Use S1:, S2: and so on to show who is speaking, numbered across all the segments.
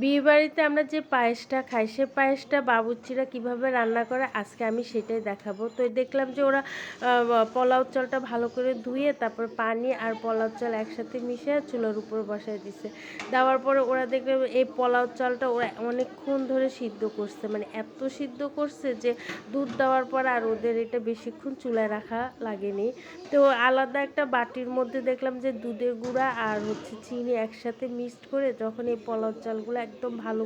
S1: বিয়েবাড়িতে আমরা যে পায়েসটা খাই, সে পায়েসটা বাবুর্চিরা কীভাবে রান্না করে, আজকে আমি সেটাই দেখাবো। তো দেখলাম যে ওরা পোলাও চালটা ভালো করে ধুয়ে তারপর পানি আর পোলাও চাল একসাথে মিশিয়ে চুলার উপর বসায় দিছে। দেওয়ার পরে ওরা দেখবে এই পোলাও চালটা ওরা অনেকক্ষণ ধরে সিদ্ধ করছে মানে এত সিদ্ধ করছে যে দুধ দেওয়ার পর আর ওদের এটা বেশিক্ষণ চুলায় রাখা লাগেনি। তো আলাদা একটা বাটির মধ্যে দেখলাম যে দুধের গুঁড়া আর হচ্ছে চিনি একসাথে মিক্সড করে যখন এই পোলাও চালগুলো একদম ভালো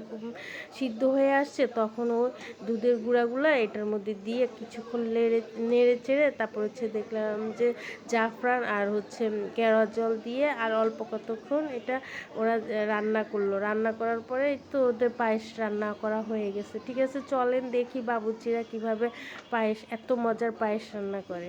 S1: সিদ্ধ হয়ে আসছে, তখন ও দুধের গুঁড়াগুলো এটার মধ্যে দিয়ে কিছুক্ষণ নেড়ে নেড়ে চেড়ে তারপর হচ্ছে দেখলাম যে জাফরান আর হচ্ছে কেওড়া জল দিয়ে আর অল্প কতক্ষণ এটা ওরা রান্না করল। রান্না করার পরে তো ওদের পায়েস রান্না করা হয়ে গেছে। ঠিক আছে, চলেন দেখি বাবুচিরা কীভাবে পায়েস, এত মজার পায়েস রান্না করে।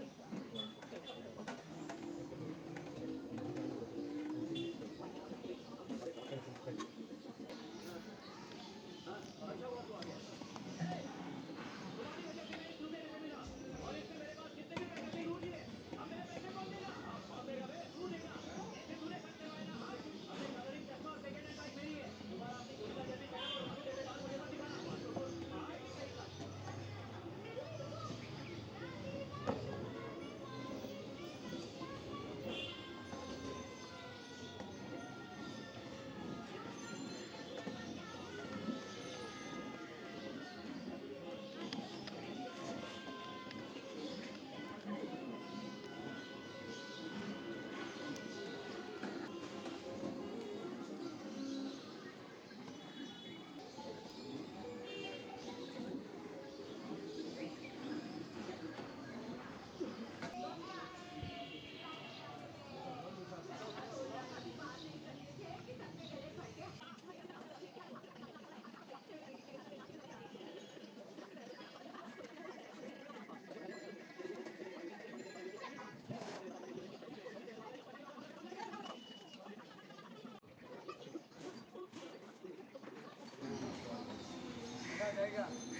S1: जाएगा